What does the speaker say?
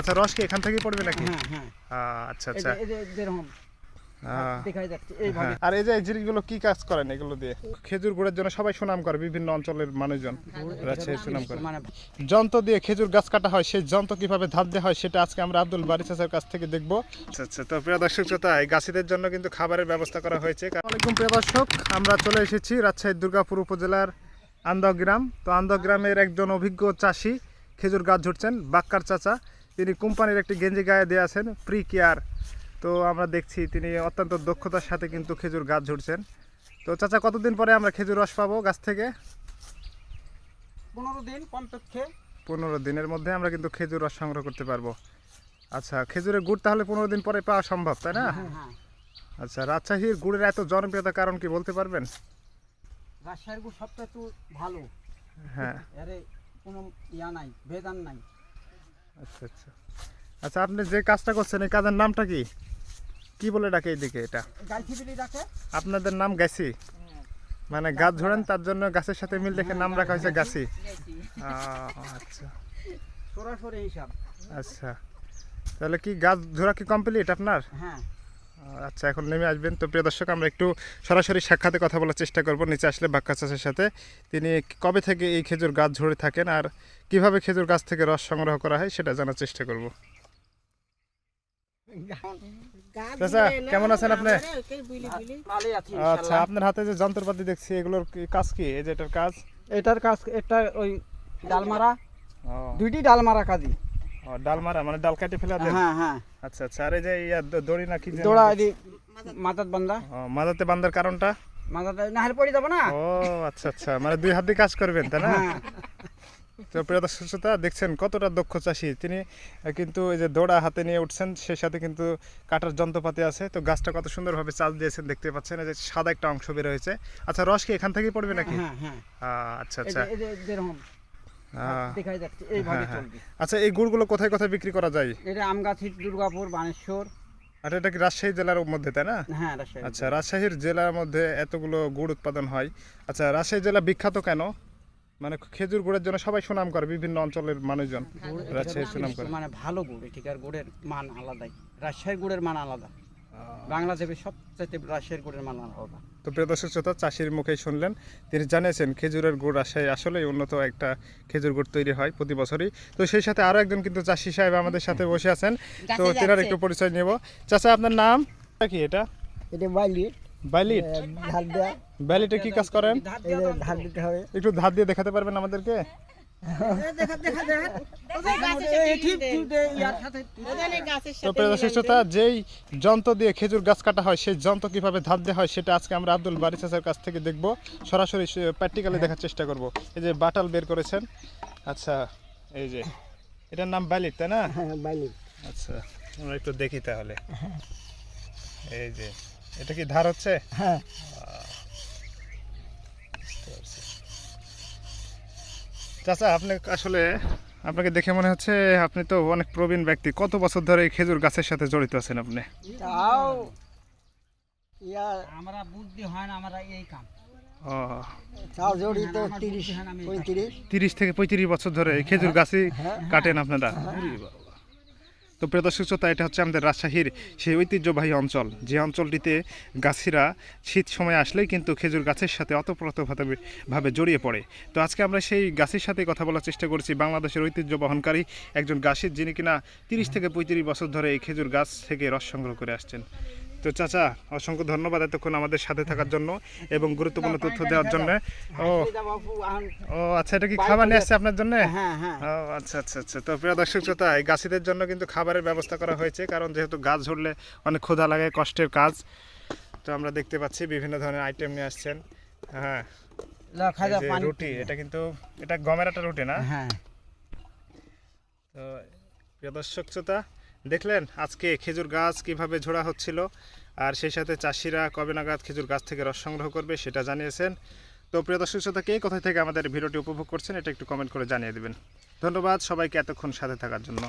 আচ্ছা রস কি এখান থেকেই পড়বে নাকি? হ্যাঁ হ্যাঁ। আচ্ছা আচ্ছা। যেরকম হ্যাঁ। আর এই যে এই জিনিসগুলো কি কাজ করেন এগুলো দিয়ে? খেজুর গুড়ের জন্য সবাই সুনাম করে বিভিন্ন অঞ্চলের মানুষজন। রাজশাহী সুনাম করে। মানে যন্ত্র দিয়ে খেজুর গাছ কাটা হয় সেই যন্ত্র কীভাবে ধাপ দেওয়া হয় সেটা আজকে আমরা আব্দুল বারি চাচার কাছ থেকে দেখব। আচ্ছা আচ্ছা। তো প্রিয় দর্শক শ্রোতা এই গাছিদের জন্য কিন্তু খাবারের ব্যবস্থা করা হয়েছে। আসসালামাইকুম প্রিয় দর্শক। আমরা চলে এসেছি রাজশাহী দুর্গাপুর উপজেলার আন্দগ্রাম। তো আন্দগ্রামের একজন অভিজ্ঞ চাষি খেজুর গাছ ঝুটছেন বাক্কার চাচা। তিনি কোম্পানির একটি গেঞ্জি গায়ে দিয়ে আছেন প্রি কেয়ার তো আমরা দেখছি তিনি অত্যন্ত দক্ষতার সাথে কিন্তু খেজুর গাছ ঝুটছেন তো চাচা কতদিন পরে আমরা খেজুর রস পাবো গাছ থেকে? পনেরো দিন কমপক্ষে। পনেরো দিনের মধ্যে আমরা কিন্তু খেজুর রস সংগ্রহ করতে পারব। আচ্ছা খেজুরের গুড় তাহলে পনেরো দিন পরে পাওয়া সম্ভব তাই না? হ্যাঁ হ্যাঁ। আচ্ছা রাজশাহীর গুড়ের এত জনপ্রিয়তা কারণ কি বলতে পারবেন? রাজশাহীর গুড় সবটা তো ভালো। হ্যাঁ। কোনো ইয়া নাই ভেদান নাই। আচ্ছা আচ্ছা। আচ্ছা আপনি যে কাজটা করছেন এই কাজের নামটা কি? কি বলে ডাকে এইদিকে এটা? আপনাদের নাম গাছি মানে গাছ ধরেন তার জন্য গাছের সাথে মিল রেখে নাম রাখা হয়েছে গাছি? আচ্ছা। সরাসরি হিসাব। আচ্ছা। তাহলে কি গাছ ধরা কি কমপ্লিট আপনার? হ্যাঁ। আচ্ছা এখন নেমে আসবেন। তো প্রিয় দর্শক আমরা একটু সরাসরি সাক্ষাতে কথা বলার চেষ্টা করব নিচে আসলে বাক্কা চাষের সাথে। তিনি কবে থেকে এই খেজুর গাছ ঝরে থাকেন আর কীভাবে খেজুর গাছ থেকে রস সংগ্রহ করা হয় সেটা জানার চেষ্টা করব। চাচা কেমন আছেন আপনি? আচ্ছা আপনার হাতে যে যন্ত্রপাতি দেখছি এগুলোর কাজ কি? এই যে এটার কাজ? এটার কাজ এটা ওই ডালমারা। দুইটি ডালমারা কাজই ডাল মারা মানে ডাল কাটে ফেলা দেন? হ্যাঁ হ্যাঁ। আচ্ছা আচ্ছা আর এই যে ইয়া দড়ি নাকি যে দৌড়া এদি মাথাত বান্ধা। ও, মাথাতে বান্ধার কারণটা? মাথাতে নাহলে পড়ে যাব না। ও আচ্ছা আচ্ছা মানে দুই হাত দিয়ে কাজ করবেন তাই না? হ্যাঁ। তো প্রিয় দর্শক শ্রোতা দেখছেন কতটা দক্ষ চাষি। তিনি কিন্তু এই যে দৌড়া হাতে নিয়ে উঠছেন সেই সাথে কিন্তু কাটার যন্ত্রপাতি আছে। তো গাছটা কত সুন্দরভাবে চাল দিয়েছেন দেখতে পাচ্ছেন এই যে সাদা একটা অংশ বের হয়েছে। আচ্ছা রস কি এখান থেকেই পড়বে নাকি? হ্যাঁ হ্যাঁ আহ, আচ্ছা আচ্ছা। দেখাই যাচ্ছে এইভাবে হ্যাঁ, হ্যাঁ। চলবে। আচ্ছা এই গুড়গুলো কোথায় কোথায় বিক্রি করা যায়? এটা আমগাছি দুর্গাপুর বানেশ্বর। আর এটা কি রাজশাহী জেলার মধ্যে তাই না? হ্যাঁ রাজশাহী আচ্ছা রাজশাহীর জেলার মধ্যে এতগুলো গুড় উৎপাদন হয়। আচ্ছা রাজশাহী জেলা বিখ্যাত কেন? মানে খেজুর গুড়ের জন্য সবাই সুনাম করে বিভিন্ন অঞ্চলের মানুষজন। রাজশাহী সুনাম করে। মানে ভালো গুড় এটিকার গুড়ের মান আলাদাই। রাজশাহীর গুড়ের মান আলাদা। বাংলাদেশের সবচাইতে রাজশাহীর গুড়ের মান আলাদা তো প্রিয় দর্শক শ্রোতা চাষির মুখেই শুনলেন। তিনি জানিয়েছেন খেজুরের গুড় রাজশাহী আসলেই উন্নত একটা খেজুর গুড় তৈরি হয় প্রতি বছরই। তো সেই সাথে আরও একজন কিন্তু চাষি সাহেব আমাদের সাথে বসে আছেন। তো তেনার একটু পরিচয় নেব। চাচা আপনার নাম? কি এটা? এটা বাইলি বাইলিট? ধার দেওয়া বাইলিটে কি কাজ করেন? ধার দিতে হবে। একটু ধার দিয়ে দেখাতে পারবেন আমাদেরকে? যেই যন্ত্র দিয়ে খেজুর গাছ কাটা হয় সেই যন্ত্র কীভাবে ধাপ দেওয়া হয় সেটা আজকে আমরা আব্দুল বারি চাচার কাছ থেকে দেখব। সরাসরি প্র্যাকটিক্যালি দেখার চেষ্টা করব। এই যে বাটাল বের করেছেন। আচ্ছা এই যে এটার নাম বাইলিট তাই না? হ্যাঁ বাইলি আচ্ছা আমরা একটু দেখি তাহলে। এই যে এটা কি ধার হচ্ছে? হ্যাঁ। চাচা আপনি আসলে আপনাকে দেখে মনে হচ্ছে আপনি তো অনেক প্রবীণ ব্যক্তি। কত বছর ধরে এই খেজুর গাছের সাথে জড়িত আছেন আপনি? তাও ইয়া আমরা বুদ্ধি হয় না আমরা এই কাম। ও। তাও জড়িত তিরিশ থেকে পঁয়ত্রিশ বছর ধরে এই খেজুর গাছই কাটেন আপনারা? বাবা। তো প্রিয় দর্শক শ্রোতা, এটা হচ্ছে আমাদের রাজশাহীর সেই ঐতিহ্যবাহী অঞ্চল। যে অঞ্চলটিতে গাছিরা শীত সময় আসলেই কিন্তু খেজুর গাছের সাথে অতপ্রতভাবে ভাবে জড়িয়ে পড়ে। তো আজকে আমরা সেই গাছের সাথে কথা বলার চেষ্টা করছি। বাংলাদেশের ঐতিহ্য বহনকারী একজন গাছের যিনি কিনা তিরিশ থেকে পঁয়ত্রিশ বছর ধরে এই খেজুর গাছ থেকে রস সংগ্রহ করে আসছেন। তো চাচা অসংখ্য ধন্যবাদ এতক্ষণ আমাদের সাথে থাকার জন্য এবং গুরুত্বপূর্ণ তথ্য দেওয়ার জন্য। ও। ও আচ্ছা এটা কি খাবার নিয়ে আসছে আপনার জন্য? হ্যাঁ হ্যাঁ। ও আচ্ছা আচ্ছা আচ্ছা। তো প্রিয় দর্শক শ্রোতা এই গাছিদের জন্য কিন্তু খাবারের ব্যবস্থা করা হয়েছে কারণ যেহেতু গাছ ঝরলে অনেক ক্ষুধা লাগে কষ্টের কাজ। তো আমরা দেখতে পাচ্ছি বিভিন্ন ধরনের আইটেম নিয়ে আসছেন। হ্যাঁ। রুটি এটা কিন্তু এটা গমের একটা রুটি না? হ্যাঁ। তো প্রিয় দর্শক শ্রোতা দেখলেন আজকে খেজুর গাছ কীভাবে ঝোড়া হচ্ছিল? আর সেই সাথে চাষিরা কবে নাগাদ খেজুর গাছ থেকে রস সংগ্রহ করবে সেটা জানিয়েছেন। তো প্রিয় দর্শক শ্রোতা, কে কোথায় থেকে আমাদের ভিডিওটি উপভোগ করছেন, এটা একটু কমেন্ট করে জানিয়ে দেবেন। ধন্যবাদ সবাইকে এতক্ষণ সাথে থাকার জন্য।